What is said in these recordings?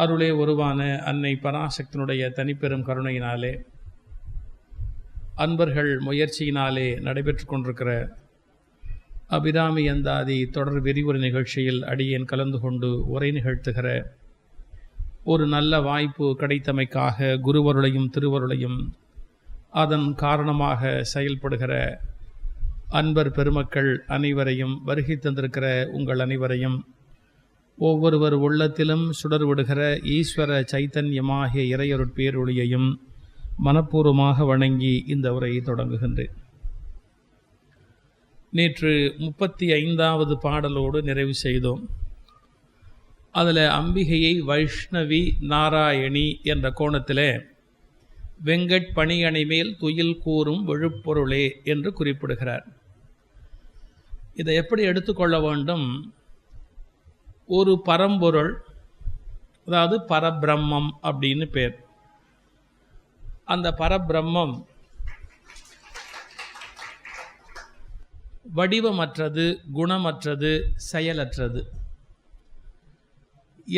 அருளே உருவான அன்னை பராசக்தினுடைய தனிப்பெரும் கருணையினாலே அன்பர்கள் முயற்சியினாலே நடைபெற்று கொண்டிருக்கிற அபிராமி அந்தாதி தொடர் விரிவுரை நிகழ்ச்சியில் அடியேன் கலந்து கொண்டு உரை நிகழ்த்துகிற ஒரு நல்ல வாய்ப்பு கிடைத்தமைக்காக குருவருளையும் திருவருளையும் அதன் காரணமாக செயல்படுகிற அன்பர் பெருமக்கள் அனைவரையும் வருகை தந்திருக்கிற உங்கள் அனைவரையும் ஒவ்வொருவர் உள்ளத்திலும் சுடர் விடுகிற ஈஸ்வர சைத்தன்யமாகிய இறையொருட்பேரொழியையும் மனப்பூர்வமாக வணங்கி இந்த உரையை தொடங்குகின்றேன். நேற்று முப்பத்தி ஐந்தாவது பாடலோடு நிறைவு செய்தோம். அதில் அம்பிகையை வைஷ்ணவி நாராயணி என்ற கோணத்தில் வெங்கட் பணியணை மேல் துயில் கூறும் விழுப்பொருளே என்று குறிப்பிடுகிறார். இதை எப்படி எடுத்துக்கொள்ள வேண்டும்? ஒரு பரம்பொருள் அதாவது பரபிரம்மம் அப்படின்னு பேர். அந்த பரபிரம்மம் வடிவமற்றது குணமற்றது செயலற்றது.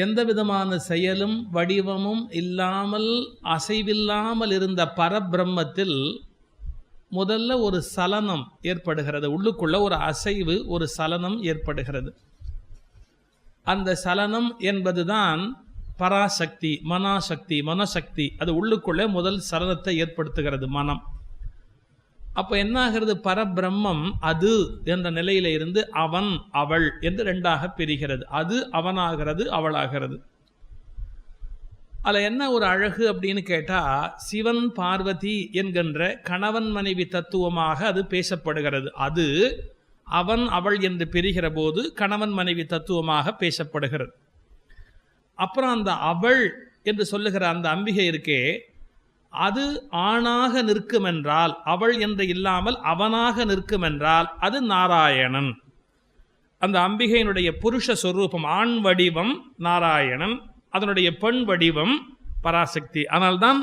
எந்த விதமான செயலும் வடிவமும் இல்லாமல் அசைவில்லாமல் இருந்த பரபிரம்மத்தில் முதல்ல ஒரு சலனம் ஏற்படுகிறது. உள்ளுக்குள்ள ஒரு அசைவு ஒரு சலனம் ஏற்படுகிறது. அந்த சலனம் என்பதுதான் பராசக்தி மனாசக்தி மனசக்தி. அது உள்ளுக்குள்ளே முதல் சலனத்தை ஏற்படுத்துகிறது மனம். அப்போ என்ன ஆகிறது பரபிரம்மம் அது என்ற நிலையில இருந்து அவன் அவள் என்று ரெண்டாக பிரிகிறது. அது அவனாகிறது அவளாகிறது. அதில் என்ன ஒரு அழகு அப்படின்னு கேட்டால் சிவன் பார்வதி என்கின்ற கணவன் மனைவி தத்துவமாக அது பேசப்படுகிறது. அது அவன் அவள் என்று பிரிகிற போது கணவன் மனைவி தத்துவமாக பேசப்படுகிறது. அப்புறம் அந்த அவள் என்று சொல்லுகிற அந்த அம்பிகை இருக்கே அது ஆணாக நிற்கும் என்றால் அவள் என்று இல்லாமல் அவனாக நிற்கும் என்றால் அது நாராயணன். அந்த அம்பிகையினுடைய புருஷ சொரூபம் ஆண் வடிவம் நாராயணன் அதனுடைய பெண் வடிவம் பராசக்தி. ஆனால்தான்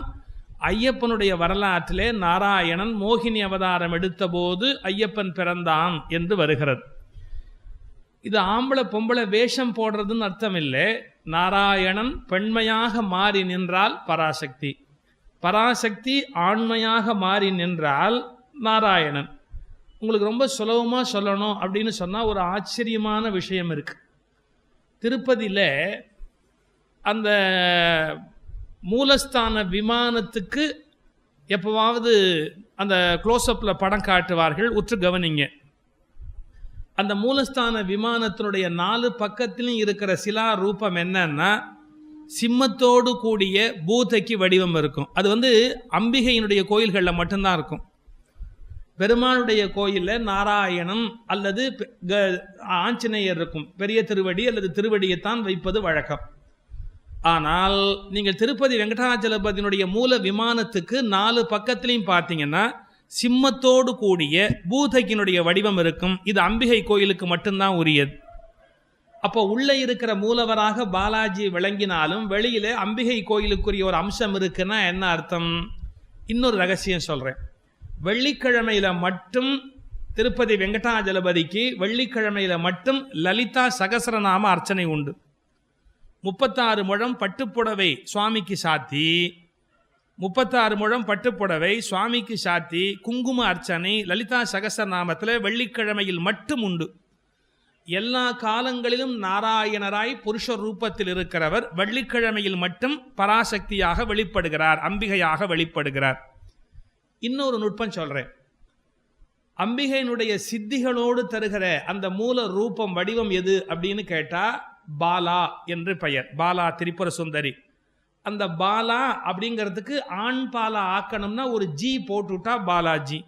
ஐயப்பனுடைய வரலாற்றிலே நாராயணன் மோகினி அவதாரம் எடுத்தபோது ஐயப்பன் பிறந்தான் என்று வருகிறது. இது ஆம்பளை பொம்பளை வேஷம் போடுறதுன்னு அர்த்தம் இல்லை நாராயணன் பெண்மையாக மாறி நின்றால் பராசக்தி. பராசக்தி ஆண்மையாக மாறி நின்றால் நாராயணன். உங்களுக்கு ரொம்ப சுலபமாக சொல்லணும் அப்படின்னு சொன்னால் ஒரு ஆச்சரியமான விஷயம் இருக்குது திருப்பதியில் அந்த மூலஸ்தான விமானத்துக்கு எப்போவாவது அந்த க்ளோஸ்அப்பில் படம் காட்டுவார்கள் உற்று கவனிங்க. அந்த மூலஸ்தான விமானத்தினுடைய நாலு பக்கத்திலும் இருக்கிற சிலா ரூபம் என்னன்னா சிம்மத்தோடு கூடிய பூதைக்கு வடிவம் இருக்கும். அது வந்து அம்பிகையினுடைய கோயில்களில் மட்டும்தான் இருக்கும். பெருமாளுடைய கோயிலில் நாராயணன் அல்லது ஆஞ்சநேயர் இருக்கும். பெரிய திருவடி அல்லது திருவடியைத்தான் வைப்பது வழக்கம். ஆனால் நீங்கள் திருப்பதி வெங்கடாச்சலபதியினுடைய மூல விமானத்துக்கு நாலு பக்கத்திலையும் பார்த்தீங்கன்னா சிம்மத்தோடு கூடிய பூதகினுடைய வடிவம் இருக்கும். இது அம்பிகை கோயிலுக்கு மட்டும்தான் உரியது. அப்போ உள்ளே இருக்கிற மூலவராக பாலாஜி விளங்கினாலும் வெளியில் அம்பிகை கோயிலுக்குரிய ஒரு அம்சம் இருக்குன்னா என்ன அர்த்தம்? இன்னொரு ரகசியம் சொல்கிறேன் வெள்ளிக்கிழமையில் மட்டும் திருப்பதி வெங்கடாஜலபதிக்கு வெள்ளிக்கிழமையில் மட்டும் லலிதா சகசரநாம அர்ச்சனை உண்டு. முப்பத்தாறு முழம் பட்டுப்புடவை சுவாமிக்கு சாத்தி. முப்பத்தாறு முழம் பட்டுப்புடவை சுவாமிக்கு சாத்தி. குங்கும அர்ச்சனை லலிதா சகசரநாமத்தில் வெள்ளிக்கிழமையில் மட்டும் உண்டு. எல்லா காலங்களிலும் நாராயணராய் புருஷ ரூபத்தில் இருக்கிறவர் வெள்ளிக்கிழமையில் மட்டும் பராசக்தியாக வெளிப்படுகிறார் அம்பிகையாக வெளிப்படுகிறார். இன்னொரு நுட்பம் சொல்கிறேன் அம்பிகையினுடைய சித்திகளோடு தருகிற அந்த மூல ரூபம் வடிவம் எது அப்படின்னு கேட்டால் பாலா என்று பெயர். பாலா திரிபுர சுந்தரி. அந்த பாலா அப்படிங்கிறதுக்கு ஆண் பாலா ஆக்கணும்னா ஒரு ஜி போட்டுவிட்டா பாலாஜி.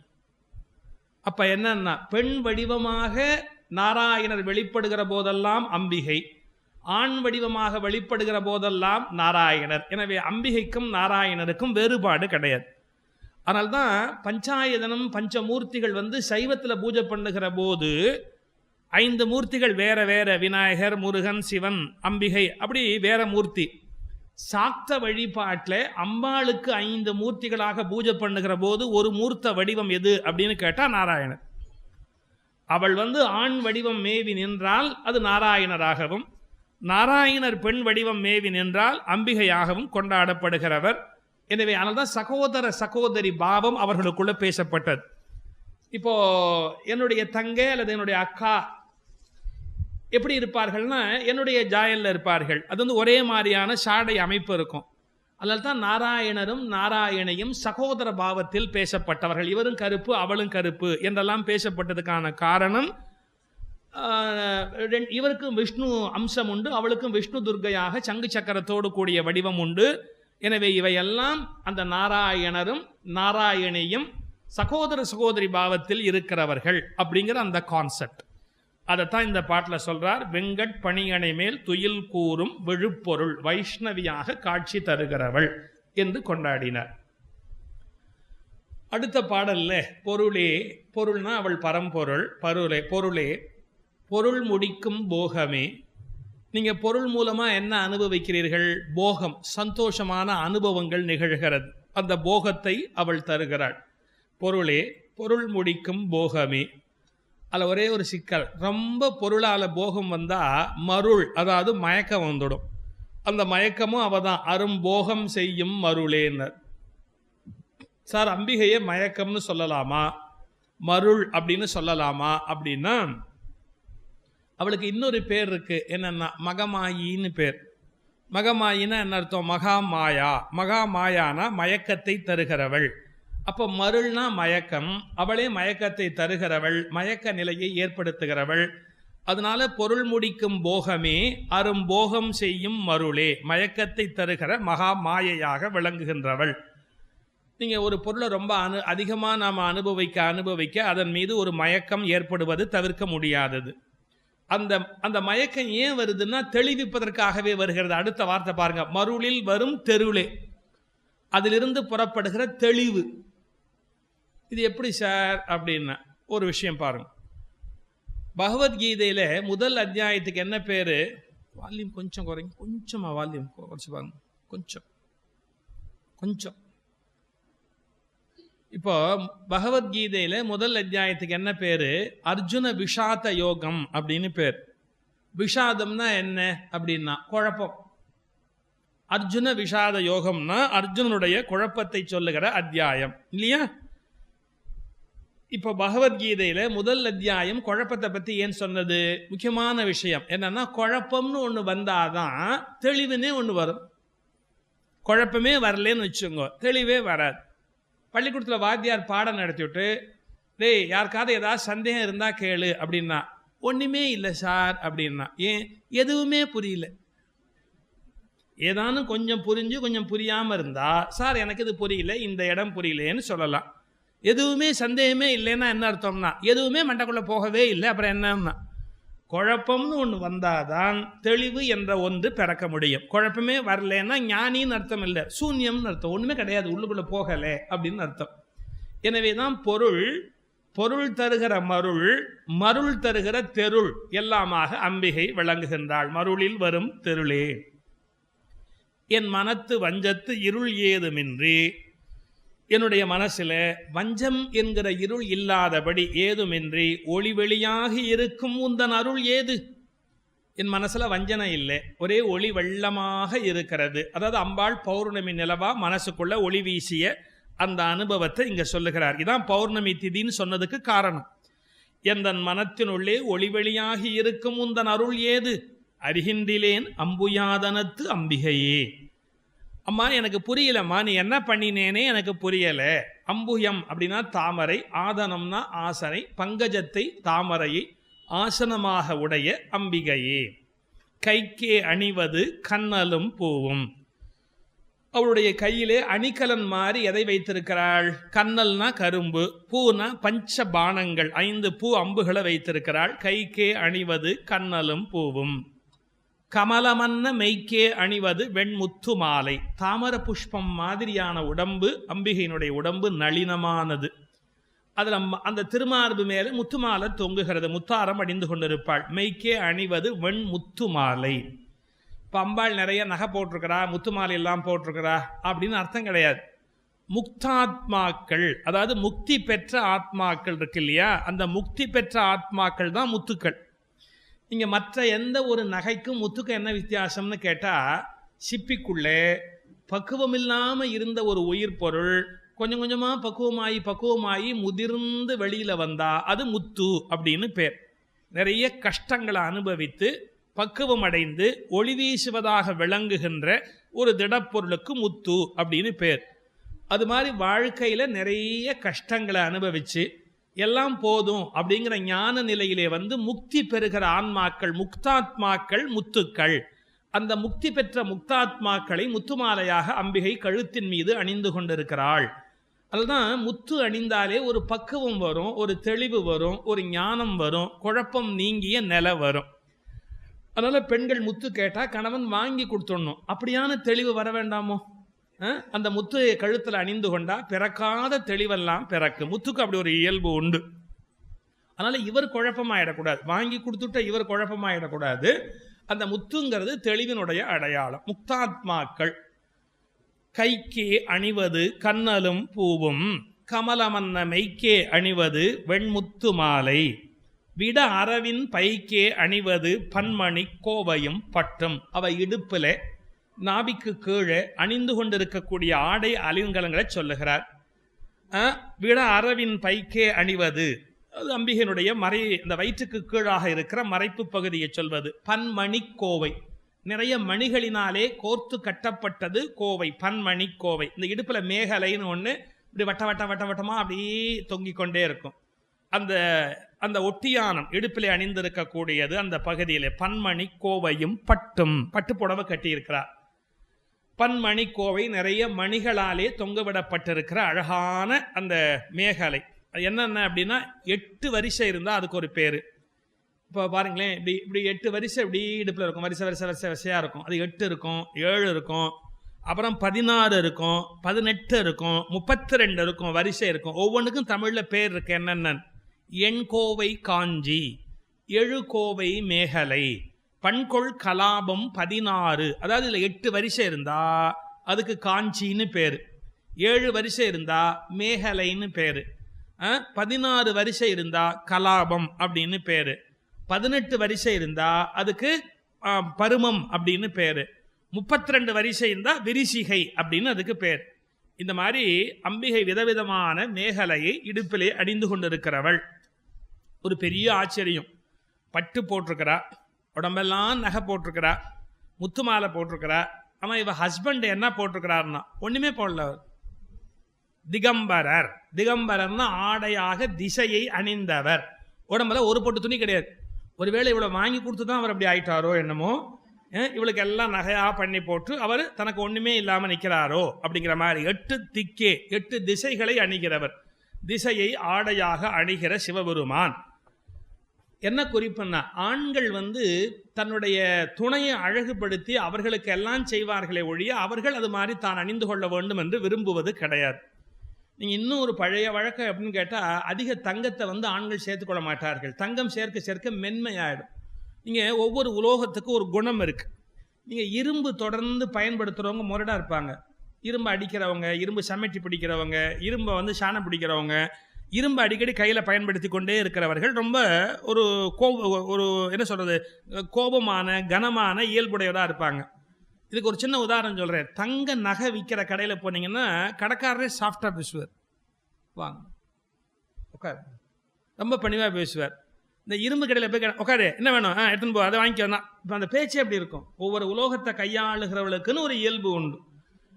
அப்ப என்னன்னா பெண் வடிவமாக நாராயணர் வெளிப்படுகிற போதெல்லாம் அம்பிகை. ஆண் வடிவமாக வெளிப்படுகிற போதெல்லாம் நாராயணர். எனவே அம்பிகைக்கும் நாராயணருக்கும் வேறுபாடு கிடையாது. அதனால்தான் பஞ்சாயதனம் பஞ்சமூர்த்திகள் வந்து சைவத்தில் பூஜை பண்ணுகிற போது ஐந்து மூர்த்திகள் வேற வேற விநாயகர் முருகன் சிவன் அம்பிகை அப்படி வேற மூர்த்தி. சாக்த வழிபாட்டில் அம்பாளுக்கு ஐந்து மூர்த்திகளாக பூஜை பண்ணுகிற போது ஒரு மூர்த்த வடிவம் எது அப்படின்னு கேட்டால் நாராயணர் அவள் வந்து ஆண் வடிவம் மேவி நின்றால் அது நாராயணராகவும் நாராயணர் பெண் வடிவம் மேவி நின்றால் அம்பிகையாகவும் கொண்டாடப்படுகிறவர். எனவே அதனால்தான் சகோதர சகோதரி பாவம் அவர்களுக்குள்ள பேசப்பட்டது. இப்போ என்னுடைய தங்கை அல்லது என்னுடைய அக்கா எப்படி இருப்பார்கள்னா என்னுடைய ஜாயலில் இருப்பார்கள். அது வந்து ஒரே மாதிரியான சாடை அமைப்பு இருக்கும். அதில் தான் நாராயணரும் நாராயணையும் சகோதர பாவத்தில் பேசப்பட்டவர்கள். இவரும் கருப்பு அவளும் கருப்பு என்றெல்லாம் பேசப்பட்டதுக்கான காரணம் இவருக்கும் விஷ்ணு அம்சம் உண்டு அவளுக்கும் விஷ்ணு துர்க்கையாக சங்கு சக்கரத்தோடு கூடிய வடிவம் உண்டு. எனவே இவையெல்லாம் அந்த நாராயணரும் நாராயணியும் சகோதர சகோதரி பாவத்தில் இருக்கிறவர்கள் அப்படிங்கிற அந்த கான்செப்ட் அதைத்தான் இந்த பாட்டில் சொல்றார் வெங்கட் பணியணை மேல் துயில் கூறும் விழுப்பொருள் வைஷ்ணவியாக காட்சி தருகிறவள் என்று கொண்டாடினார். அடுத்த பாடல்ல பொருளே பொருள்னா அவள் பரம்பொருள் பருளே பொருளே பொருள் முடிக்கும் போகமே. நீங்கள் பொருள் மூலமாக என்ன அனுபவிக்கிறீர்கள்? போகம் சந்தோஷமான அனுபவங்கள் நிகழ்கிறது. அந்த போகத்தை அவள் தருகிறாள். பொருளே பொருள் முடிக்கும் போகமே. அதில் ஒரே ஒரு சிக்கல். ரொம்ப பொருளால் போகம் வந்தால் மருள் அதாவது மயக்கம் வந்துடும். அந்த மயக்கமும் அவ தான் அரும்போகம் செய்யும் மருளேன்னர் சார் அம்பிகையை மயக்கம்னு சொல்லலாமா? மருள் அப்படின்னு சொல்லலாமா? அப்படின்னா அவளுக்கு இன்னொரு பேர் இருக்கு. என்னன்னா மகமாயின்னு பேர். மகமாயின்னா என்ன அர்த்தம்? மகா மாயா மகா மாயானா மயக்கத்தை தருகிறவள். அப்போ மருள்னா மயக்கம். அவளே மயக்கத்தை தருகிறவள் மயக்க நிலையை ஏற்படுத்துகிறவள். அதனால பொருள் முடிக்கும் போகமே அரும்போகம் செய்யும் மருளே மயக்கத்தை தருகிற மகா மாயையாக விளங்குகின்றவள். நீங்கள் ஒரு பொருளை ரொம்ப அனு அதிகமாக நாம் அனுபவிக்க அனுபவிக்க அதன் மீது ஒரு மயக்கம் ஏற்படுவது தவிர்க்க முடியாதது. அந்த அந்த மயக்கம் ஏன் வருதுன்னா தெளிவிப்பதற்காகவே வருகிறது. அடுத்த வார்த்தை பாருங்க. மருளில் வரும் தெருளே. அதிலிருந்து புறப்படுகிற தெளிவு. இது எப்படி சார் அப்படின்னா ஒரு விஷயம் பாருங்கள் பகவத்கீதையில் முதல் அத்தியாயத்துக்கு என்ன பேர்? வால்யூம் கொஞ்சம் குறைங்க. கொஞ்சமாக வால்யூம் குறைச்சி பாருங்க. கொஞ்சம். கொஞ்சம். இப்போ பகவத்கீதையில் முதல் அத்தியாயத்துக்கு என்ன பேர்? அர்ஜுன விஷாத யோகம் அப்படின்னு பேர். விஷாதம்னா என்ன அப்படின்னா குழப்பம். அர்ஜுன விஷாத யோகம்னா அர்ஜுனனுடைய குழப்பத்தை சொல்லுகிற அத்தியாயம். இல்லையா? இப்போ பகவத்கீதையில் முதல் அத்தியாயம் குழப்பத்தை பற்றி ஏன் சொன்னது? முக்கியமான விஷயம். என்னன்னா குழப்பம்னு ஒன்று வந்தாதான் தெளிவுனே ஒன்று வரும். குழப்பமே வரலன்னு வச்சுக்கோங்க. தெளிவே வராது. பள்ளிக்கூடத்தில் வாத்தியார் பாடம் நடத்திவிட்டு டேய் யாருக்காவது ஏதாவது சந்தேகம் இருந்தால் கேளு அப்படின்னா ஒன்றுமே இல்லை சார் அப்படின்னா ஏன்? எதுவுமே புரியல. ஏதானும் கொஞ்சம் புரிஞ்சு கொஞ்சம் புரியாமல் இருந்தால் சார் எனக்கு இது புரியல இந்த இடம் புரியலேன்னு சொல்லலாம். எதுவுமே சந்தேகமே இல்லைன்னா என்ன அர்த்தம்னா எதுவுமே மண்டக்குள்ளே போகவே இல்லை அப்புறம் என்னன்னா குழப்பம்னு ஒன்று வந்தாதான் தெளிவு என்ற ஒன்று பிறக்க முடியும். குழப்பமே வரலன்னா ஞானின்னு அர்த்தம் இல்லை சூன்யம்னு அர்த்தம். ஒன்றுமே கிடையாது உள்ளுக்குள்ளே போகலை அப்படின்னு அர்த்தம். எனவே தான் பொருள் பொருள் தருகிற மருள் மருள் தருகிற தெருள் எல்லாமாக அம்பிகை விளங்குகின்றாள். மருளில் வரும் தெருளே. என் மனத்து வஞ்சத்து இருள் ஏதுமின்றி என்னுடைய மனசில் வஞ்சம் என்கிற இருள் இல்லாதபடி ஏதுமின்றி ஒளிவெளியாகி இருக்கும் உந்தன் அருள் ஏது? என் மனசில் வஞ்சனை இல்லை. ஒரே ஒளி வெள்ளமாக இருக்கிறது. அதாவது அம்பாள் பௌர்ணமி நிலவா மனசுக்குள்ள ஒளி வீசிய அந்த அனுபவத்தை இங்கே சொல்லுகிறார். இதான் பௌர்ணமி திதின்னு சொன்னதுக்கு காரணம். எந்தன் மனத்தினுள்ளே ஒளி வெளியாகி இருக்கும் உந்தன் அருள் ஏது? அறிகின்றிலேன் அம்புயாதனத்து அம்பிகையே. அம்மா எனக்கு புரியலம்மா. நீ என்ன பண்ணினேனே எனக்கு புரியலை. அம்புயம் அப்படின்னா தாமரை ஆதனம்னா ஆசனை பங்கஜத்தை தாமரையை ஆசனமாக உடைய அம்பிகையே. கைக்கே அணிவது கண்ணலும் பூவும். அவளுடைய கையிலே அணிகலன் மாதிரி எதை வைத்திருக்கிறாள்? கண்ணல்னா கரும்பு பூனா பஞ்ச பானங்கள் ஐந்து பூ அம்புகளை வைத்திருக்கிறாள். கைக்கே அணிவது கண்ணலும் பூவும். கமலமன்ன மெய்க்கே அணிவது வெண்முத்து மாலை. தாமர புஷ்பம் மாதிரியான உடம்பு அம்பிகையினுடைய உடம்பு நளினமானது. அதில் அந்த திருமார்பு மேலே முத்து மாலை தொங்குகிறது. முத்தாரம் அணிந்து கொண்டிருப்பாள். மெய்க்கே அணிவது வெண் முத்து மாலை. இப்போ அம்பாள் நிறைய நகை போட்டிருக்கிறா முத்து மாலை எல்லாம் போட்டிருக்கிறா அப்படின்னு அர்த்தம் கிடையாது. முக்தாத்மாக்கள் அதாவது முக்தி பெற்ற ஆத்மாக்கள் இருக்கு இல்லையா? அந்த முக்தி பெற்ற ஆத்மாக்கள் தான் முத்துக்கள். இங்கே மற்ற எந்த ஒரு நகைக்கும் முத்துக்கும் என்ன வித்தியாசம்னு கேட்டால் சிப்பிக்குள்ளே பக்குவம் இல்லாமல் இருந்த ஒரு உயிர் பொருள் கொஞ்சம் கொஞ்சமாக பக்குவமாகி பக்குவமாகி முதிர்ந்து வெளியில் வந்தா அது முத்து அப்படின்னு பேர். நிறைய கஷ்டங்களை அனுபவித்து பக்குவம் அடைந்து ஒளி வீசுவதாக விளங்குகின்ற ஒரு திடப்பொருளுக்கு முத்து அப்படின்னு பேர். அது மாதிரி வாழ்க்கையில் நிறைய கஷ்டங்களை அனுபவித்து எல்லாம் போதும் அப்படிங்கிற ஞான நிலையிலே வந்து முக்தி பெறுகிற ஆன்மாக்கள் முக்தாத்மாக்கள் முத்துக்கள். அந்த முக்தி பெற்ற முக்தாத்மாக்களை முத்துமாலையாக அம்பிகை கழுத்தின் மீது அணிந்து கொண்டிருக்கிறாள். அதுதான் முத்து அணிந்தாலே ஒரு பக்குவம் வரும் ஒரு தெளிவு வரும் ஒரு ஞானம் வரும் குழப்பம் நீங்கிய நிலை வரும். அதனால் பெண்கள் முத்து கேட்டால் கணவன் வாங்கி கொடுத்துடணும். அப்படியான தெளிவு வர வேண்டாமோ? அந்த முத்து கழுத்தில் அணிந்து கொண்டா பிறக்காத தெளிவெல்லாம் பிறக்கு முத்துக்கு அப்படி ஒரு இயல்பு உண்டு. அதனால இவர் குழப்பமாயிடக்கூடாது. வாங்கி கொடுத்துட்ட இவர் குழப்பமாயிடக்கூடாது. அந்த முத்துங்கிறது தெளிவினுடைய அடையாளம். முக்தாத்மாக்கள் கைக்கே அணிவது கண்ணலும் பூவும் கமலமன்ன மெய்க்கே அணிவது வெண்முத்து மாலை விட அரவின் பைக்கே அணிவது பன்மணி கோவையும் பட்டும். அவை இடுப்பிலே நாபிக்கு கீழே அணிந்து கொண்டிருக்கக்கூடிய ஆடை அலிங்கலங்களை சொல்லுகிறார். விட அரவின் பைக்கே அணிவது. அது அம்பிகையினுடைய மறை இந்த வயிற்றுக்கு கீழாக இருக்கிற மறைப்பு பகுதியை சொல்வது. பன்மணி கோவை நிறைய மணிகளினாலே கோர்த்து கட்டப்பட்டது கோவை பன்மணி கோவை இந்த இடுப்பில் மேகலைன்னு ஒன்று இப்படி வட்ட வட்ட வட்ட வட்டமாக அப்படியே தொங்கிக் கொண்டே இருக்கும். அந்த அந்த ஒட்டியானம் இடுப்பிலே அணிந்திருக்கக்கூடியது அந்த பகுதியிலே பன்மணி கோவையும் பட்டும் பட்டு புடவை கட்டியிருக்கிறார். பன்மணி கோவை நிறைய மணிகளாலே தொங்கவிடப்பட்டிருக்கிற அழகான அந்த மேகலை. அது என்னென்ன அப்படின்னா எட்டு வரிசை இருந்தால் அதுக்கு ஒரு பேர். இப்போ பாருங்களேன் இப்படி இப்படி எட்டு வரிசை இப்படி இடுப்பில் இருக்கும். வரிசை வரிசை வரிசை வரிசையாக இருக்கும். அது எட்டு இருக்கும் ஏழு இருக்கும் அப்புறம் பதினாறு இருக்கும் பதினெட்டு இருக்கும் முப்பத்தி ரெண்டு இருக்கும் வரிசை இருக்கும். ஒவ்வொன்றுக்கும் தமிழில் பேர் இருக்கு என்னென்ன. எண்கோவை காஞ்சி எழுகோவை மேகலை. பண்கொள் கலாபம் பதினாறு. அதாவது இதில் எட்டு வரிசை இருந்தா அதுக்கு காஞ்சின்னு பேர். ஏழு வரிசை இருந்தா மேகலைன்னு பேர். பதினாறு வரிசை இருந்தா கலாபம் அப்படின்னு பேர். பதினெட்டு வரிசை இருந்தா அதுக்கு பருமம் அப்படின்னு பேர். முப்பத்தி ரெண்டு வரிசை இருந்தால் விரிசிகை அப்படின்னு அதுக்கு பேர். இந்த மாதிரி அம்பிகை விதவிதமான மேகலையை இடுப்பிலே அணிந்து கொண்டிருக்கிறவள். ஒரு பெரிய ஆச்சரியம். பட்டு போட்டிருக்கிறா. உடம்பெல்லாம் நகை போட்டிருக்கிறா முத்து மாலை போட்டிருக்கிறா. ஆனால் இவ ஹஸ்பண்ட் என்ன போட்டிருக்கிறாருன்னா ஒன்றுமே போடல அவர். திகம்பரர். திகம்பரர்னா ஆடையாக திசையை அணிந்தவர். உடம்புல ஒரு பொட்டு துணி கிடையாது. ஒருவேளை இவ்வளோ வாங்கி கொடுத்து தான் அவர் அப்படி ஆயிட்டாரோ என்னமோ இவளுக்கு எல்லாம் நகையாக பண்ணி போட்டு அவர் தனக்கு ஒன்றுமே இல்லாமல் நிற்கிறாரோ அப்படிங்கிற மாதிரி எட்டு திக்கே எட்டு திசைகளை அணிகிறவர். திசையை ஆடையாக அணிகிற சிவபெருமான். என்ன குறிப்புன்னா ஆண்கள் வந்து தன்னுடைய துணையை அழகுபடுத்தி அவர்களுக்கு எல்லாம் செய்வார்களே ஒழிய அவர்கள் அது மாதிரி தான் அணிந்து கொள்ள வேண்டும் என்று விரும்புவது கிடையாது. நீங்கள் இன்னும் ஒரு பழைய வழக்கம் அப்படின்னு கேட்டால் அதிக தங்கத்தை வந்து ஆண்கள் சேர்த்துக்கொள்ள மாட்டார்கள். தங்கம் சேர்க்க சேர்க்க மென்மையாயிடும். நீங்கள் ஒவ்வொரு உலோகத்துக்கும் ஒரு குணம் இருக்குது நீங்கள் இரும்பு தொடர்ந்து பயன்படுத்துகிறவங்க முரடாக இருப்பாங்க. இரும்பு அடிக்கிறவங்க இரும்பு சமைட்டி பிடிக்கிறவங்க இரும்பை வந்து சாணம் பிடிக்கிறவங்க இரும்பு அடிக்கடி கையில் பயன்படுத்தி கொண்டே இருக்கிறவர்கள் ரொம்ப ஒரு கோப ஒரு என்ன சொல்கிறது கோபமான கனமான இயல்புடையவராக இருப்பாங்க. இதுக்கு ஒரு சின்ன உதாரணம் சொல்கிறேன் தங்க நகை விற்கிற கடையில் போனீங்கன்னா கடைக்காரரே சாஃப்டாக பேசுவார். வாங்க. உட்கார். ரொம்ப பணிவாக பேசுவார். இந்த இரும்பு கடையில் போய் கே- உட்காரு. என்ன வேணும்? ஆ எடுத்துன்னு போ அதை வாங்கிக்கோ. இப்போ அந்த பேச்சு எப்படி இருக்கும். ஒவ்வொரு உலோகத்தை கையாளுகிறவளுக்குன்னு ஒரு இயல்பு உண்டு.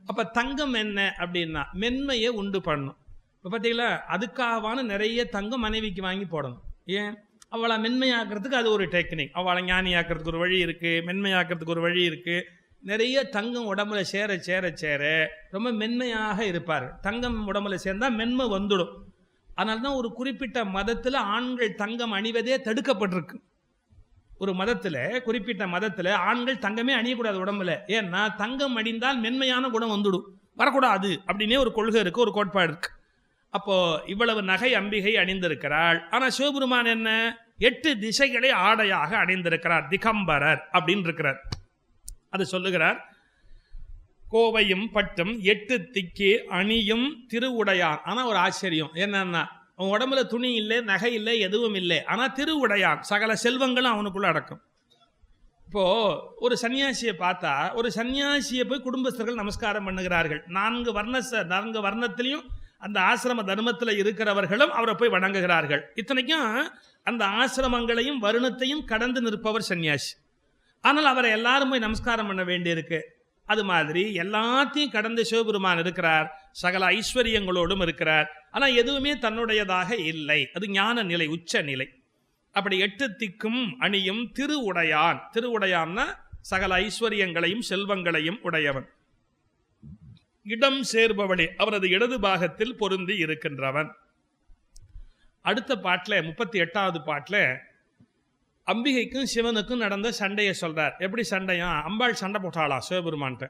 அப்போ தங்கம் என்ன அப்படின்னா மென்மையை உண்டு பண்ணும். இப்போ பார்த்தீங்களா அதுக்காகவான நிறைய தங்கம் மனைவிக்கு வாங்கி போடணும். ஏன்? அவளை மென்மையாக்குறதுக்கு அது ஒரு டெக்னிக் அவளை ஞானியாக்குறதுக்கு ஒரு வழி இருக்குது மென்மையாக்குறதுக்கு ஒரு வழி இருக்குது நிறைய தங்கம் உடம்புல சேர சேர சேர ரொம்ப மென்மையாக இருப்பார். தங்கம் உடம்புல சேர்ந்தால் மென்மை வந்துடும். அதனால தான் ஒரு குறிப்பிட்ட மதத்தில் ஆண்கள் தங்கம் அணிவதே தடுக்கப்பட்டிருக்கு. ஒரு மதத்தில் குறிப்பிட்ட மதத்தில் ஆண்கள் தங்கமே அணியக்கூடாது உடம்புல. ஏன்னா தங்கம் அணிந்தால் மென்மையான குணம் வந்துடும். வரக்கூடாது அப்படின்னே ஒரு கொள்கை இருக்குது ஒரு கோட்பாடு இருக்குது அப்போ இவ்வளவு நகை அம்பிகை அணிந்திருக்கிறாள். ஆனா சிவபெருமான் என்ன? எட்டு திசைகளை ஆடையாக அணிந்திருக்கிறார் திகம்பரர் அப்படின்னு இருக்கிறார் அது சொல்லுகிறார் கோவையும் பட்டும் எட்டு திக்கு அணியும் திருவுடையார் ஆனா ஒரு ஆச்சரியம் என்னன்னா அவன் உடம்புல துணி இல்லை நகை இல்லை எதுவும் இல்லை. ஆனா திருவுடையான் சகல செல்வங்களும் அவனுக்குள்ள அடக்கம். இப்போ ஒரு சன்னியாசியை பார்த்தா ஒரு சன்னியாசியை போய் குடும்பஸ்தர்கள் நமஸ்காரம் பண்ணுகிறார்கள். நான்கு வர்ண நான்கு வர்ணத்திலையும் அந்த ஆசிரம தர்மத்தில் இருக்கிறவர்களும் அவரை போய் வணங்குகிறார்கள். இத்தனைக்கும் அந்த ஆசிரமங்களையும் வருணத்தையும் கடந்து நிற்பவர் சன்னியாசி. ஆனால் அவரை எல்லாரும் போய் நமஸ்காரம் பண்ண வேண்டியிருக்கு. அது மாதிரி எல்லாத்தையும் கடந்து சிவபெருமான் இருக்கிறார். சகல ஐஸ்வர்யங்களோடும் இருக்கிறார். ஆனால் எதுவுமே தன்னுடையதாக இல்லை. அது ஞான நிலை உச்ச நிலை. அப்படி எட்டு திக்கும் அணியும் திருவுடையான். திருவுடையான்னா சகல ஐஸ்வர்யங்களையும் செல்வங்களையும் உடையவன். இடம் சேர்பவளே அவரது இடது பாகத்தில் பொருந்தி இருக்கின்றவன். அடுத்த பாட்டில் முப்பத்தி எட்டாவது பாட்டில் அம்பிகைக்கும் சிவனுக்கும் நடந்த சண்டையை சொல்கிறார் எப்படி சண்டையா? அம்பாள் சண்டை போட்டாளாம் சிவபெருமான்கிட்ட.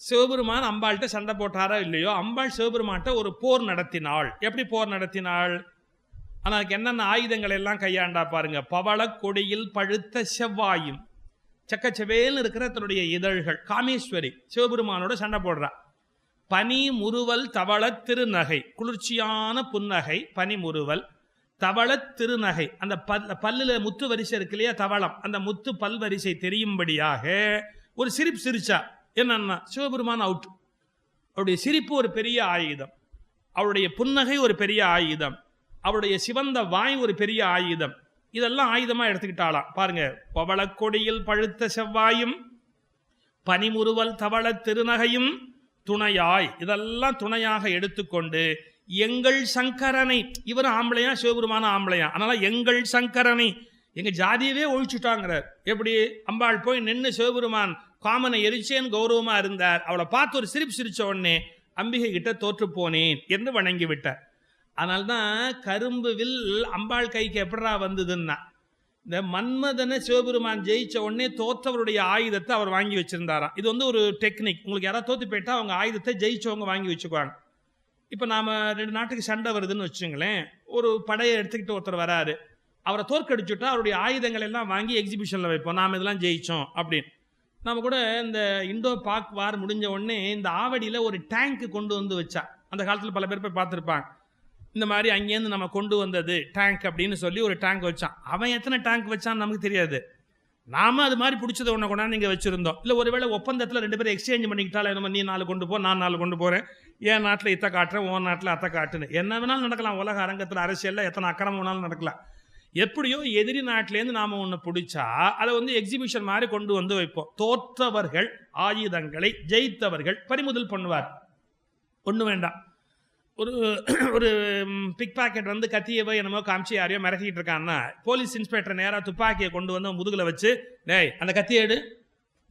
சிவபெருமான் அம்பாள்கிட்ட சண்டை போட்டாரா இல்லையோ? அம்பாள் சிவபெருமான்கிட்ட ஒரு போர் நடத்தினாள். எப்படி போர் நடத்தினாள்? ஆனால் அதுக்கு என்னென்ன ஆயுதங்கள் எல்லாம் கையாண்டா பாருங்க. பவள கொடியில் பழுத்த செவ்வாயும் செக்கச்செவேல்னு இருக்கிற தன்னுடைய இதழ்கள். காமேஸ்வரி சிவபெருமானோட சண்டை போடுறா. பனி முறுவல் தவள திருநகை. குளிர்ச்சியான புன்னகை பனி முறுவல் தவள திருநகை. அந்த பல் பல்லில் முத்து வரிசை இருக்கு இல்லையா? தவளம். அந்த முத்து பல் வரிசை தெரியும்படியாக ஒரு சிரிப்பு சிரிச்சா. என்னன்னா சிவபெருமான் அவுட் அவருடைய சிரிப்பு ஒரு பெரிய ஆயுதம். அவருடைய புன்னகை ஒரு பெரிய ஆயுதம். அவருடைய சிவந்த வாய் ஒரு பெரிய ஆயுதம். இதெல்லாம் ஆயுதமா எடுத்துக்கிட்டாலாம் பாருங்க பவளக்கொடியில் பழுத்த செவ்வாயும் பனிமுறுவல் தவள திருநகையும் துணையாய் இதெல்லாம் துணையாக எடுத்துக்கொண்டு எங்கள் சங்கரனை இவர் ஆம்பளையா சிவபெருமான ஆம்பளையா? அதனால எங்கள் சங்கரனை எங்க ஜாதியவே ஒழிச்சுட்டாங்கிறார். எப்படி? அம்பாள் போய் நின்று சிவபெருமான் காமனை எரிச்சேன்னு கௌரவமா இருந்தார். அவளை பார்த்து ஒரு சிரிப்பு சிரிச்ச உடனே அம்பிகை கிட்ட தோற்று போனேன் என்று வணங்கி விட்டார் அதனால்தான் கரும்பு வில் அம்பாள் கைக்கு எப்படா வந்ததுன்னா இந்த மன்மதனை சிவபெருமான் ஜெயிச்ச உடனே தோற்றவருடைய ஆயுதத்தை அவர் வாங்கி வச்சிருந்தாராம். இது வந்து ஒரு டெக்னிக். உங்களுக்கு யாராவது தோத்து போயிட்டா அவங்க ஆயுதத்தை ஜெயிச்சவங்க வாங்கி வச்சுக்குவாங்க. இப்போ நாம் ரெண்டு நாட்டுக்கு சண்டை வருதுன்னு வச்சுங்களேன் ஒரு படையை எடுத்துக்கிட்டு ஒருத்தர் வராரு. அவரை தோற்கடிச்சுட்டா அவருடைய ஆயுதங்கள் எல்லாம் வாங்கி எக்ஸிபிஷனில் வைப்போம். நாம் இதெல்லாம் ஜெயிச்சோம் அப்படின்னு. நம்ம கூட இந்த இண்டோ பாக் வார் முடிஞ்ச உடனே இந்த ஆவடியில் ஒரு டேங்க் கொண்டு வந்து வச்சா. அந்த காலத்தில் பல பேர் போய் பார்த்துருப்பாங்க. இந்த மாதிரி அங்கேருந்து நம்ம கொண்டு வந்தது டேங்க் அப்படின்னு சொல்லி ஒரு டேங்க் வச்சான். அவன் எத்தனை டேங்க் வச்சான்னு நமக்கு தெரியாது. நாம அது மாதிரி பிடிச்சத ஒன்று கொண்டாந்து இங்கே வச்சுருந்தோம். இல்லை ஒருவேளை ஒப்பந்தத்தில் ரெண்டு பேரும் எக்ஸ்சேஞ்ச் பண்ணிக்கிட்டாலும் நம்ம நீ நாலு கொண்டு போ நான் நாலு கொண்டு போகிறேன் என் நாட்டில் இத்தை காட்டுறேன் உன் நாட்டில் அத்தை காட்டுன்னு. என்ன வேணாலும் நடக்கலாம். உலக அரங்கத்தில் அரசியலில் எத்தனை அக்கிரமம் வேணாலும் நடக்கலாம். எப்படியோ எதிரி நாட்டிலேருந்து நாம் ஒன்று பிடிச்சா அதை வந்து எக்ஸிபிஷன் மாதிரி கொண்டு வந்து வைப்போம். தோற்றவர்கள் ஆயுதங்களை ஜெயித்தவர்கள் பறிமுதல் பண்ணுவார். ஒன்றும் வேண்டாம். ஒரு ஒரு பிக் பாக்கெட் வந்து கத்தியை என்னமோ காமிச்சு யாரையோ மிரட்டிட்டு இருக்கான்னா போலீஸ் இன்ஸ்பெக்டர் நேராக துப்பாக்கியை கொண்டு வந்து முதுகில் வச்சு டேய் அந்த கத்தியை எடு.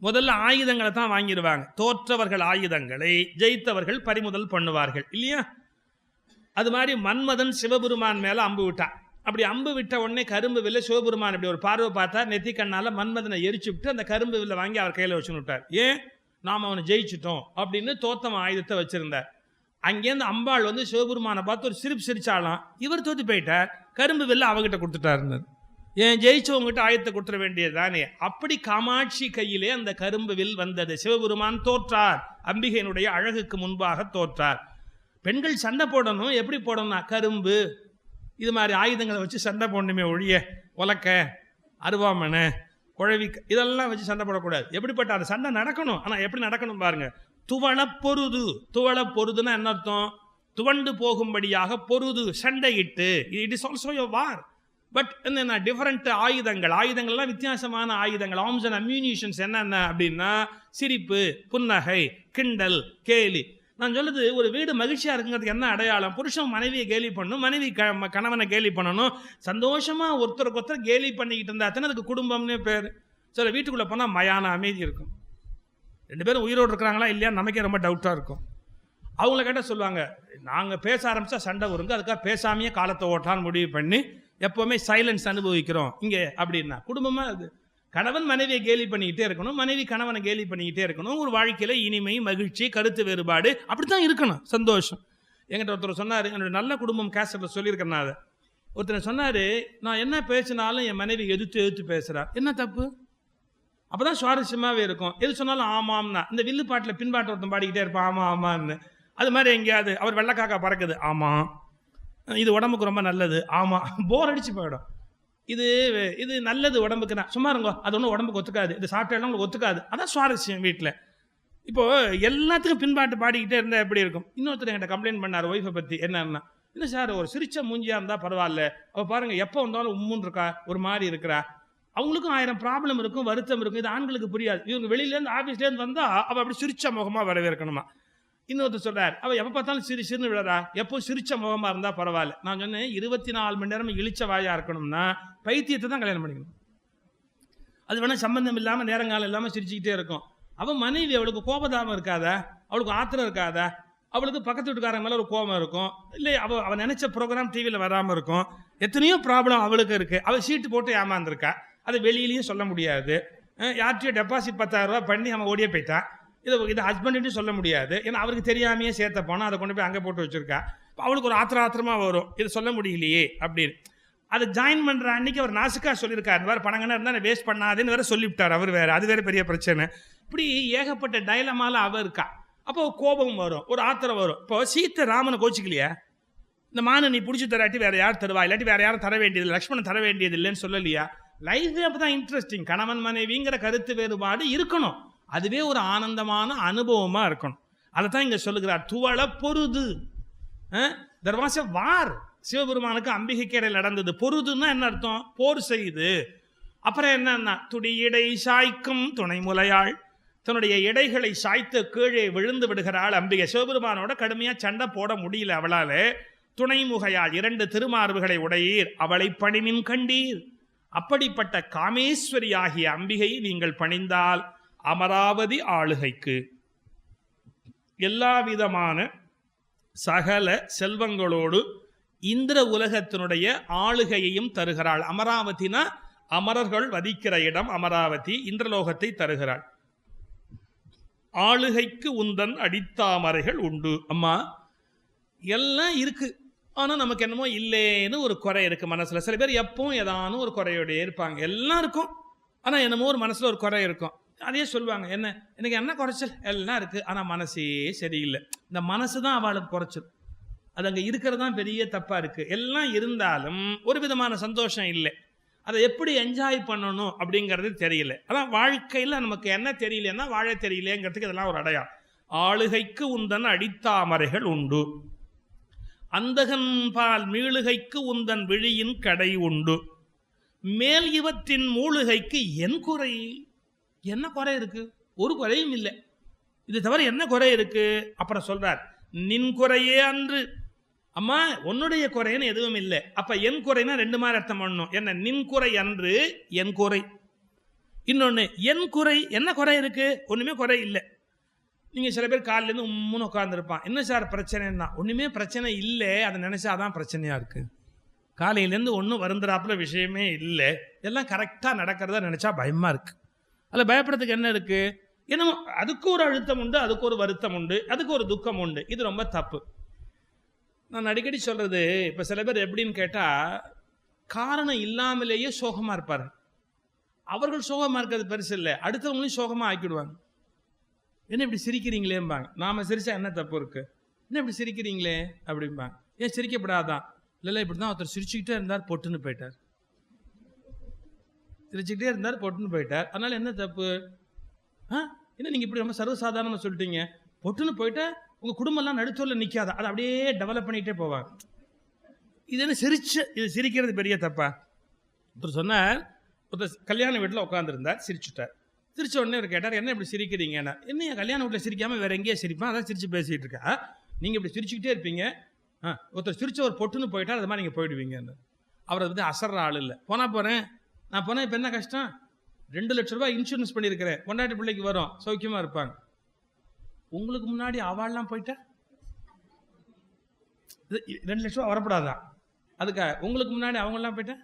முதல்ல ஆயுதங்களை தான் வாங்கிடுவாங்க தோற்றவர்கள் ஆயுதங்களை ஜெயித்தவர்கள் பறிமுதல் பண்ணுவார்கள். இல்லையா? அது மாதிரி மன்மதன் சிவபெருமான் மேலே அம்பு விட்டான் அப்படி அம்பு விட்ட உடனே கரும்பு வில்லை சிவபெருமான் இப்படி ஒரு பார்வை பார்த்தா நெத்தி கண்ணால் மன்மதனை எரிச்சு விட்டு அந்த கரும்பு வில்லை வாங்கி அவர் கையில் வச்சுன்னு விட்டார். ஏன்? நாம் அவனை ஜெயிச்சிட்டோம் அப்படின்னு தோத்தம் ஆயுதத்தை வச்சுருந்தார். அங்கேருந்து அம்பாள் வந்து சிவபெருமானை பார்த்து ஒரு சிரிப்பு சிரிச்சாலாம் இவர் தோத்து போயிட்டார். கரும்பு வில்ல அவகிட்ட கொடுத்துட்டாருன்னு ஏன் ஜெயிச்சவங்ககிட்ட ஆயத்தை கொடுத்துட வேண்டியது தானே? அப்படி காமாட்சி கையிலே அந்த கரும்பு வில் வந்தது. சிவபெருமான் தோற்றார். அம்பிகையினுடைய அழகுக்கு முன்பாக தோற்றார். பெண்கள் சண்டை போடணும். எப்படி போடணும்னா கரும்பு. இது மாதிரி ஆயுதங்களை வச்சு சண்டை போடணுமே ஒழிய உலக்க அருவாமனை குழவி இதெல்லாம் வச்சு சண்டை போடக்கூடாது. எப்படிப்பட்ட அந்த சண்டை நடக்கணும்? ஆனால் எப்படி நடக்கணும் பாருங்கள் துவளப்பொருது பொருது. என்ன அர்த்தம்? துவண்டு போகும்படியாக பொருது சண்டையிட்டு. It is also your war. But என்னென்ன டிஃப்ரெண்ட் ஆயுதங்கள். ஆயுதங்கள்லாம் வித்தியாசமான ஆயுதங்கள். ஆர்ம்ஸ் அண்ட் அம்யூனிஷன்ஸ் என்னென்ன அப்படின்னா சிரிப்பு புன்னகை கிண்டல் கேலி. நான் சொல்லுது ஒரு வீடு மகிழ்ச்சியாக இருக்குங்கிறதுக்கு என்ன அடையாளம்? புருஷன் மனைவியை கேலி பண்ணணும் மனைவி க- கணவனை கேலி பண்ணணும். சந்தோஷமாக ஒருத்தருக்கு ஒருத்தர் கேலி பண்ணிக்கிட்டு இருந்தா தானே அதுக்கு குடும்பம்னே பேர்? சில வீட்டுக்குள்ளே போனால் மயான அமைதி இருக்கும். ரெண்டு பேரும் உயிரோடு இருக்கிறாங்களா இல்லையா நமக்கே ரொம்ப டவுட்டாக இருக்கும். அவங்கள கேட்டால் சொல்லுவாங்க நாங்கள் பேச ஆரம்பித்தா சண்டை வருங்க அதுக்காக பேசாமையே காலத்தை ஓட்டலான்னு முடிவு பண்ணி எப்போவுமே சைலன்ஸ் அனுபவிக்கிறோம். இங்கே அப்படின்னா குடும்பமாக அது. கணவன் மனைவியை கேலி பண்ணிக்கிட்டே இருக்கணும் மனைவி கணவனை கேலி பண்ணிக்கிட்டே இருக்கணும் ஒரு வாழ்க்கையில் இனிமை மகிழ்ச்சி கருத்து வேறுபாடு அப்படி தான் இருக்கணும் சந்தோஷம். எங்கிட்ட ஒருத்தர் சொன்னார் என்னோட நல்ல குடும்பம் கேசட்டில் சொல்லியிருக்கேன் நான் அதை. ஒருத்தர் சொன்னார் நான் என்ன பேசினாலும் என் மனைவி எதிர்த்து எதிர்த்து பேசுகிறா என்ன தப்பு? அப்போ தான் சுவாரஸ்யமாகவே இருக்கும். எது சொன்னாலும் ஆமாம்னா இந்த வில்லு பாட்டில் பின்பாட்டு ஒருத்தன் பாடிக்கிட்டே இருப்பான் ஆமாம் ஆமான்னு. அது மாதிரி எங்கேயாவது அவர் வெள்ளக்காக்கா பறக்குது ஆமாம் இது உடம்புக்கு ரொம்ப நல்லது ஆமாம் போர் அடித்து போயிடும். இது இது நல்லது உடம்புக்கு தான் சும்மா இருங்கோ அது ஒன்றும் உடம்புக்கு ஒத்துக்காது. இது சாப்பிட்டாலும் உங்களுக்கு ஒத்துக்காது. அதான் சுவாரஸ்யம் வீட்டில் இப்போது எல்லாத்துக்கும் பின்பாட்டு பாடிக்கிட்டே இருந்தால் எப்படி இருக்கும்? இன்னொருத்தர் என்கிட்ட கம்ப்ளைண்ட் பண்ணார் ஒய்ஃபை பற்றி என்னன்னா இல்லை சார் ஒரு சிரிச்ச மூஞ்சியாக இருந்தால் பரவாயில்ல. அவள் பாருங்கள் எப்போ வந்தாலும் உம்முன்னு இருக்கா? ஒரு மாதிரி இருக்கிறா? அவங்களுக்கும் ஆயிரம் ப்ராப்ளம் இருக்கும் வருத்தம் இருக்கும். இது ஆண்களுக்கு புரியாது. இவங்க வெளியிலேருந்து ஆஃபீஸ்லேருந்து வந்தால் அவள் அப்படி சிரிச்ச முகமாக வரவேற்கணுமா? இன்னொருத்தர் சொல்கிறார் அவள் எப்போ பார்த்தாலும் சிரி சிறுன்னு விழறா? எப்போ சிரிச்ச முகமாக இருந்தால் பரவாயில்ல. நான் சொன்னேன் இருபத்தி நாலு மணி நேரம் இழிச்ச வாயாக இருக்கணும்னா பைத்தியத்தை தான் கல்யாணம் பண்ணிக்கணும். அது வேணால் சம்பந்தம் இல்லாமல் நேரங்காலம் இல்லாமல் சிரிச்சுக்கிட்டே இருக்கும். அவன் மனைவி அவளுக்கு கோபதாபம் இருக்காதா? அவளுக்கு ஆத்திரம் இருக்காதா? அவளுக்கு பக்கத்து வீட்டுக்காரங்க மேலே ஒரு கோபம் இருக்கும். இல்லை அவள் அவள் நினச்ச ப்ரோக்ராம் டிவியில் வராமல் இருக்கும். எத்தனையோ ப்ராப்ளம் அவளுக்கு இருக்குது அவள் சீட்டு போட்டு ஏமாந்துருக்கா. அதை வெளியிலையும் சொல்ல முடியாது. அஹ் யார்கிட்டயோ டெபாசிட் பத்தாயிரம் ரூபாய் பண்ணி அவன் ஓடியே போயிட்டான் இதை இது ஹஸ்பண்ட்னு சொல்ல முடியாது. ஏன்னா அவருக்கு தெரியாமையே சேர்த்த போனால் அதை கொண்டு போய் அங்கே போட்டு வச்சுருக்கா. அவளுக்கு ஒரு ஆத்திர ஆத்திரமா வரும். இது சொல்ல முடியலையே அப்படின்னு. அதை ஜாயின் பண்ணுற அன்னைக்கு அவர் நாசுக்கா சொல்லியிருக்காரு. வேறு பணங்கன்னா இருந்தால் வேஸ்ட் பண்ணாதேன்னு வேற சொல்லிவிட்டார். அவர் வேறு. அது வேற பெரிய பிரச்சனை. இப்படி ஏகப்பட்ட டைலமால அவ இருக்கா. அப்போ கோபம் வரும். ஒரு ஆத்திரம் வரும். இப்போ சீத்தை ராமனை கோச்சிக்கலையா? இந்த மானை நீ பிடிச்சி தராட்டி வேறு யார் தருவா? இல்லாட்டி வேறு யாரும் தர வேண்டியது லக்ஷ்மணன் தர வேண்டியது இல்லைன்னு சொல்லலையா? லைஃபே அப்பதான் இன்ட்ரெஸ்டிங் கணவன் மனைவிங்கிற கருத்து வேறுபாடு இருக்கணும். அதுவே ஒரு ஆனந்தமான அனுபவமா இருக்கணும். அதை தான் இங்க சொல்லுகிறார். துவள பொருது. தர்வாச வார் சிவபெருமானுக்கு அம்பிகைக்கு நடந்தது. பொருதுன்னா என்ன அர்த்தம்? போர் செய்து. அப்புறம் என்னன்னா துடி இடை சாய்க்கும் துணை முலையாள். தன்னுடைய இடைகளை சாய்த்து கீழே விழுந்து விடுகிறாள் அம்பிகை. சிவபெருமானோட கடுமையா சண்டை போட முடியல அவளால. துணைமுகையாள் இரண்டு திருமார்புகளை உடையீர். அவளை பணிமின் கண்டீர். அப்படிப்பட்ட காமேஸ்வரி ஆகிய அம்பிகை நீங்கள் பணிந்தால் அமராவதி ஆளுகைக்கு. எல்லா விதமான சகல செல்வங்களோடு இந்திர உலகத்தினுடைய ஆளுகையையும் தருகிறாள். அமராவதினா அமரர்கள் வதிக்கிற இடம் அமராவதி இந்திரலோகத்தை தருகிறாள். ஆளுகைக்கு உந்தன் அடித்தாமரைகள் உண்டு. அம்மா எல்லாம் இருக்குது ஆனால் நமக்கு என்னமோ இல்லைன்னு ஒரு குறை இருக்குது மனசில். சில பேர் எப்பவும் ஏதானும் ஒரு குறையோடயே இருப்பாங்க. எல்லாம் இருக்கும். ஆனால் என்னமோ ஒரு மனசில் ஒரு குறை இருக்கும். அதையே சொல்லுவாங்க என்ன? எனக்கு என்ன குறைச்சல்? எல்லாம் இருக்குது ஆனால் மனசே சரியில்லை. இந்த மனசு தான் அவளுக்கு குறைச்சல். அது அங்கே இருக்கிறது தான் பெரிய தப்பாக இருக்குது எல்லாம் இருந்தாலும் ஒரு விதமான சந்தோஷம் இல்லை. அதை எப்படி என்ஜாய் பண்ணணும் அப்படிங்கிறது தெரியல. அதான் வாழ்க்கையில் நமக்கு என்ன தெரியலன்னா வாழ தெரியலேங்கிறதுக்கு இதெல்லாம் ஒரு அடையாளம். ஆளுகைக்கு உந்தன் அடித்தாமரைகள் உண்டு. அந்தகன்பால் மீளுகைக்கு உந்தன் விழியின் கடை உண்டு. மேல் இவற்றின் மூழுகைக்கு என் குறை. என்ன குறை இருக்கு? ஒரு குறையும் இல்லை. இது தவிர என்ன குறை இருக்கு? அப்புறம் சொல்றார் நின் குறையே அன்று. அம்மா உன்னுடைய குறைன்னு எதுவும் இல்லை. அப்ப என் குறைனா ரெண்டு மாதிரி அர்த்தம் பண்ணணும். என்ன நின் குறை அன்று என் குறை. இன்னொன்னு என் குறை என்ன குறை இருக்கு? ஒண்ணுமே குறை இல்லை. நீங்கள் சில பேர் காலிலேருந்து உம்முன்னு உட்காந்துருப்பான் என்ன சார் பிரச்சனைன்னா? ஒன்றுமே பிரச்சனை இல்லை. அதை நினச்சா அதான் பிரச்சனையாக இருக்குது காலையிலேருந்து ஒன்றும் வருந்துறாப்புல விஷயமே இல்லை. எல்லாம் கரெக்டாக நடக்கிறதா நினச்சா பயமாக இருக்குது அதில் பயப்படுறதுக்கு என்ன இருக்குது என்னமோ அதுக்கு ஒரு அழுத்தம் உண்டு அதுக்கு ஒரு வருத்தம் உண்டு அதுக்கு ஒரு துக்கம் உண்டு. இது ரொம்ப தப்பு. நான் அடிக்கடி சொல்கிறது இப்போ சில பேர் எப்படின்னு கேட்டால் காரணம் இல்லாமலேயே சோகமாக இருப்பார். அவர்கள் சோகமாக இருக்கிறது பெருசு இல்லை. அடுத்தவங்களையும் சோகமாக ஆக்கிடுவாங்க. என்ன இப்படி சிரிக்கிறீங்களேம்பாங்க நாம் சிரித்தா என்ன தப்பு இருக்குது என்ன இப்படி சிரிக்கிறீங்களே? அப்படிம்பாங்க. ஏன் சிரிக்கப்படாதான்? இல்லை இப்படி தான் ஒருத்தர் சிரிச்சுக்கிட்டே இருந்தார் பொட்டுன்னு போயிட்டார். சிரிச்சுக்கிட்டே இருந்தார் பொட்டுன்னு போயிட்டார். அதனால் என்ன தப்பு? ஆ? என்ன நீங்கள் இப்படி ரொம்ப சர்வசாதாரணமாக சொல்லிட்டீங்க? பொட்டுன்னு போயிட்டா உங்கள் குடும்பம்லாம் நடுத்தூரில் நிற்காதா அதை அப்படியே டெவலப் பண்ணிக்கிட்டே போவாங்க. இது என்ன சிரிச்ச இது சிரிக்கிறது பெரிய தப்பா? ஒருத்தர் சொன்னார் ஒருத்தர் கல்யாண வீட்டில் உட்காந்துருந்தார் சிரிச்சுட்டார். சிரிச்ச உடனே அவர் கேட்டார் என்ன இப்படி சிரிக்கிறீங்கன்னா? என்ன என் கல்யாண வீட்டில் சிரிக்காமல் வேற எங்கேயே சிரிப்பான் அதான் சிரிச்சு பேசிகிட்டு இருக்கா நீங்கள் இப்படி சிரிச்சுக்கிட்டே இருப்பீங்க. ஆ ஒருத்தர் சிரிச்ச ஒரு பொட்டுன்னு போயிட்டார் அது மாதிரி நீங்கள் போயிடுவீங்கன்னு. அவர் வந்து அசர்ற ஆள் இல்லை. போனால் போகிறேன் நான் போனால் இப்போ என்ன கஷ்டம்? ரெண்டு லட்ச ரூபாய் இன்சூரன்ஸ் பண்ணியிருக்கிறேன். கொண்டாட்டி பிள்ளைக்கு வரும். சௌக்கியமாக இருப்பாங்க. உங்களுக்கு முன்னாடி அவாள்லாம் போயிட்டா? இது ரெண்டு லட்ச ரூபா வரப்படாதான் அதுக்காக உங்களுக்கு முன்னாடி அவங்களாம் போயிட்டேன்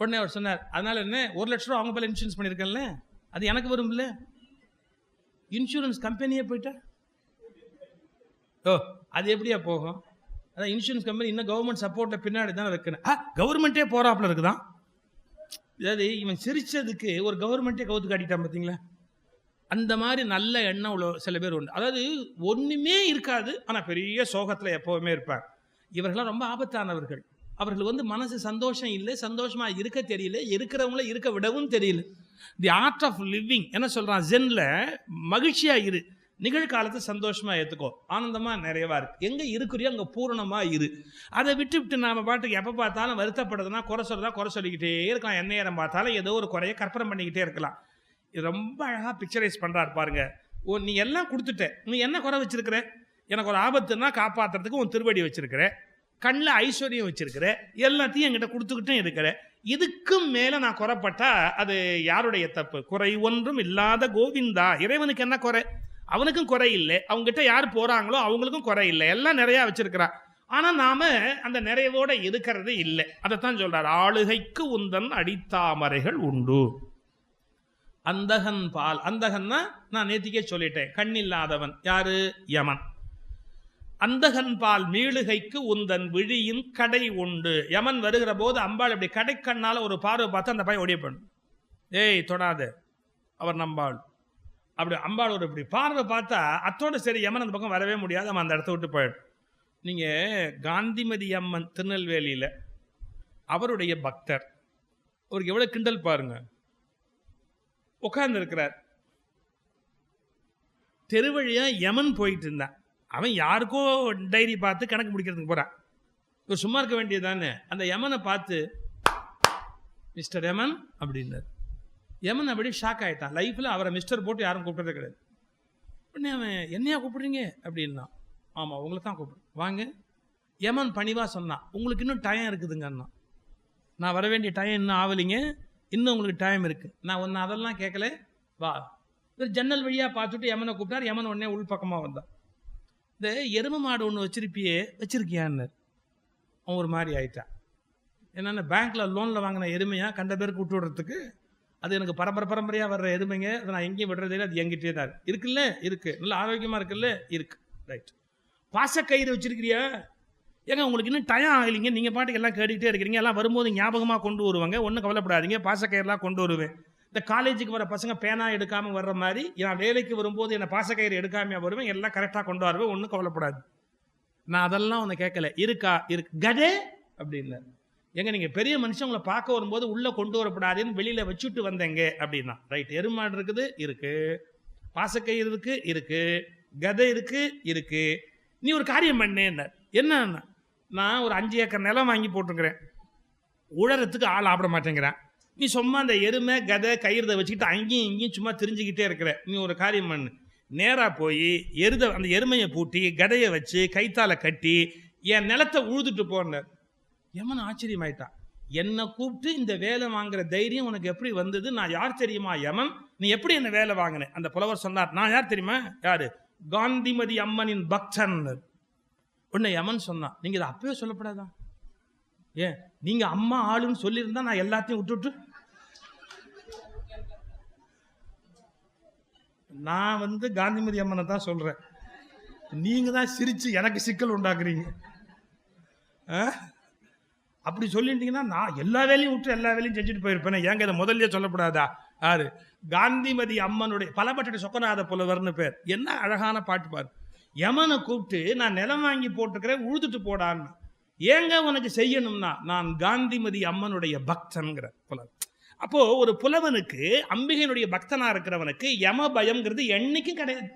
உடனே அவர் சொன்னார் அதனால என்ன? ஒரு லட்ச ரூபா அவங்க பேர் இன்சூரன்ஸ் பண்ணியிருக்கேன்ல. அது எனக்கு வரும்ல? இன்சூரன்ஸ் கம்பெனியே போயிட்டா? ஓ அது எப்படியா போகும்? அதான் இன்சூரன்ஸ் கம்பெனி இன்னும் கவர்மெண்ட் சப்போர்ட்டில் பின்னாடி தானே வைக்கணும். ஆ கவர்மெண்ட்டே போகிறாப்புல இருக்குதான். அதாவது இவன் சிரித்ததுக்கு ஒரு கவர்மெண்ட்டே கவுத்து காட்டிட்டான் பார்த்தீங்களா அந்த மாதிரி நல்ல எண்ணம் உள்ள சில பேர் உண்டு. அதாவது ஒன்றுமே இருக்காது ஆனால் பெரிய சோகத்தில் எப்போவுமே இருப்பாங்க. இவர்கள்லாம் ரொம்ப ஆபத்தானவர்கள். அவர்கள் வந்து மனசு சந்தோஷம் இல்லை சந்தோஷமாக இருக்க தெரியல இருக்கிறவங்கள இருக்க விடவும் தெரியல. தி ஆர்ட் ஆஃப் லிவிங் என்ன சொல்கிறான் ஜென்ல மகிழ்ச்சியாக இரு. நிகழ்காலத்தை சந்தோஷமாக ஏற்றுக்கோ ஆனந்தமாக நிறையவா இருக்கு எங்கே இருக்கிறியோ அங்கே பூரணமாக இரு. அதை விட்டு விட்டு நாம் பாட்டுக்கு எப்போ பார்த்தாலும் வருத்தப்படுறதுனா குறை சொல்கிறதா குறை சொல்லிக்கிட்டே இருக்கலாம். என்ன நேரம் பார்த்தாலும் ஏதோ ஒரு குறைய கற்பனை பண்ணிக்கிட்டே இருக்கலாம். இது ரொம்ப அழகாக பிக்சரைஸ் பண்ணுறாரு பாருங்க. ஓ நீ எல்லாம் கொடுத்துட்ட. நீ என்ன குறை வச்சிருக்கிற? எனக்கு ஒரு ஆபத்துன்னா காப்பாத்துறதுக்கு உன் திருவடி வச்சிருக்கிற. கண்ணில் ஐஸ்வர்யம் வச்சிருக்கிற. எல்லாத்தையும் என்கிட்ட கொடுத்துக்கிட்டும் இருக்கிற. இதுக்கும் மேல நான் குறைப்பட்டா அது யாருடைய தப்பு? குறை ஒன்றும் இல்லாத கோவிந்தா. இறைவனுக்கு என்ன குறை? அவனுக்கும் குறை இல்லை. அவங்ககிட்ட யார் போறாங்களோ அவங்களுக்கும் குறை இல்லை. எல்லாம் நிறைய வச்சிருக்கிறா. ஆனா நாம அந்த நிறைவோட இருக்கிறது இல்லை. அதைத்தான் சொல்றார். ஆளுகைக்கு உந்தன் அடித்தாமரைகள் உண்டு. அந்தகன் பால். அந்தகன்னா நான் நேத்திக்கே சொல்லிட்டேன். கண்ணில்லாதவன். யாரு? யமன். அந்தகன்பால் மீளுகைக்கு உந்தன் விழியின் கடை உண்டு. யமன் வருகிற போது அம்பாள் இப்படி கடைக்கண்ணால ஒரு பார்வை பார்த்து அந்த பையன் ஓடிய பண்ணும் ஏய் தொடாது அவர் நம்பாள். அப்படி அம்பாள் ஒரு இப்படி பார்வை பார்த்தா அத்தோட சரி யமன் அந்த பக்கம் வரவே முடியாது அவன் அந்த இடத்த விட்டு போயிடும். நீங்கள் காந்திமதி அம்மன் திருநெல்வேலியில் அவருடைய பக்தர். அவருக்கு எவ்வளோ கிண்டல் பாருங்க. உட்கார்ந்துருக்கிறார். தெருவழியாக யமன் போயிட்டு இருந்தான். அவன் யாருக்கோ டைரி பார்த்து கணக்கு முடிக்கிறதுக்கு போகிறான் இவர் சும்மா இருக்க வேண்டியதானே அந்த யமனை பார்த்து மிஸ்டர் யமன் அப்படின்னார். யமன் அப்படியே ஷாக் ஆகிட்டான் லைஃப்பில் அவரை மிஸ்டர் போட்டு யாரும் கூப்பிட்டதே கிடையாது. உடனே அவன் என்னையா கூப்பிடுறீங்க? அப்படின்னா ஆமாம் உங்களை தான் கூப்பிடு வாங்க. யமன் பணிவாக சொன்னான். உங்களுக்கு இன்னும் டைம் இருக்குதுங்கண்ணா நான் வர வேண்டிய டைம் இன்னும் ஆகலைங்க. இன்னும் உங்களுக்கு டைம் இருக்குது நான் ஒன்று அதெல்லாம் கேட்கல. வா. இவர் ஜன்னல் வழியாக பார்த்துட்டு யமனை கூப்பிட்டார். யமன் உடனே உள்பக்கமாக வந்தான். இந்த எருமை மாடு ஒன்று வச்சிருப்பியே வச்சிருக்கியான்னு அவன் ஒரு மாதிரி ஆயிட்டான். என்னென்ன பேங்க்கில் லோனில் வாங்கின எருமையாக கண்ட பேருக்கு விட்டு விடுறதுக்கு அது எனக்கு பரம்பரை பரம்பரையாக வர்ற எருமைங்க அதை நான் எங்கேயும் விடுறதே இல்லை அது எங்கிட்டே தான் இருக்கு. இருக்குல்ல? இருக்கு. நல்ல ஆரோக்கியமாக இருக்குல்ல? இருக்கு. ரைட் பாசக்கயிறு வச்சிருக்கிறியா? ஏங்க உங்களுக்கு இன்னும் டயம் ஆகலைங்க. நீங்கள் பாட்டுக்கு எல்லாம் கேட்டுக்கிட்டே இருக்கிறீங்க. எல்லாம் வரும்போது ஞாபகமாக கொண்டு வருவாங்க. ஒன்றும் கவலைப்படாதீங்க. பாசக்கயிறுலாம் கொண்டு வருவேன். இந்த காலேஜுக்கு வர பசங்க பேனா எடுக்காமல் வர்ற மாதிரி நான் வேலைக்கு வரும்போது என்னை பாசக்கயிறு எடுக்காமையா வருவேன் எல்லாம் கரெக்டாக கொண்டு வருவேன் ஒன்றும் கவலைப்படாது. நான் அதெல்லாம் ஒன்று கேட்கல. இருக்கா? இருக்கு கதே அப்படின்னாரு எங்க நீங்க பெரிய மனுஷன் உங்களை பார்க்க வரும்போது உள்ள கொண்டு வரப்படாதுன்னு வெளியில வச்சுட்டு வந்தேங்க அப்படின்னா ரைட் எருமாடு இருக்குது இருக்கு. பாசக்கயிறு இருக்கு இருக்கு. கதை இருக்கு இருக்கு. நீ ஒரு காரியம் பண்ணேன்னார் என்ன? நான் ஒரு அஞ்சு ஏக்கர் நிலம் வாங்கி போட்டிருக்கிறேன். உழறதுக்கு ஆள் ஆப்பிட மாட்டேங்கிறேன். நீ சும்மா அந்த எருமை கதை கயிறதை வச்சுக்கிட்டு அங்கேயும் இங்கேயும் சும்மா தெரிஞ்சுக்கிட்டே இருக்கிற. நீ ஒரு காரியம் பண்ணு. நேராக போய் எருத அந்த எருமையை பூட்டி கதையை வச்சு கைத்தால கட்டி என் நிலத்தை உழுதுட்டு போனார் யமன் ஆச்சரியமாயிட்டான் என்னை கூப்பிட்டு இந்த வேலை வாங்குற தைரியம் உனக்கு எப்படி வந்தது? நான் யார் தெரியுமா யமன்? நீ எப்படி என்ன வேலை வாங்கினேன் அந்த புலவர் சொன்னார் நான் யார் தெரியுமா? யாரு? காந்திமதி அம்மனின் பக்தன். உன்னை யமன் சொன்னான். நீங்கள் இதை அப்பவே சொல்லப்படாதா? ஏன்? நீங்கள் அம்மா ஆளுன்னு சொல்லியிருந்தா நான் எல்லாத்தையும் விட்டுட்டு நான் வந்து காந்திமதி அம்மனை தான் சொல்கிறேன் நீங்கள் தான் சிரித்து எனக்கு சிக்கல் உண்டாக்குறீங்க. ஆ? அப்படி சொல்லிட்டீங்கன்னா நான் எல்லா வேலையும் விட்டு எல்லா வேலையும் செஞ்சுட்டு போயிருப்பேன். ஏங்க இதை முதல்லயே சொல்லப்படாதா? யாரு? காந்திமதி அம்மனுடைய பலப்பட்ட சொக்கநாத புலவர்னு பேர். என்ன அழகான பாட்டு பாரு. யமனை கூப்பிட்டு நான் நிலம் வாங்கி போட்டுக்கிறேன் உழுதுட்டு போடான்னு. ஏங்க உனக்கு செய்யணும்னா நான் காந்திமதி அம்மனுடைய பக்தன்கிற புலவர். அப்போது ஒரு புலவனுக்கு அம்பிகையினுடைய பக்தனாக இருக்கிறவனுக்கு யம பயம்ங்கிறது என்றைக்கும் கிடையாது.